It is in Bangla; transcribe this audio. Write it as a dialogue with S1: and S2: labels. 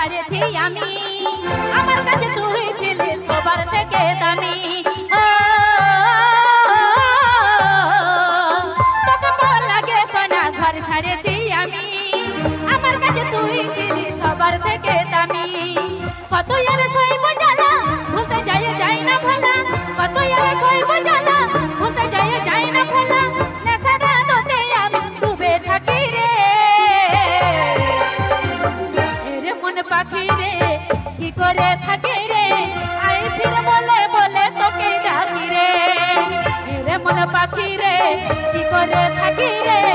S1: হারেছি আমি। আমার কাছে তুই ছিলিস সবার থেকে দামি। তোকে ভালো ছাড়েছি আমি। আমার কাছে তুই ছিলিস সবার থেকে দামি। কত আর সইব জ্বালা, ভুলতে যায় যায় না ভালা। কত আর সইব জ্বালা করে থাকে রে। আই ফির বলে বলে তোকে ডাকি রে। রে মন পাখি রে, কি করে থাকি রে?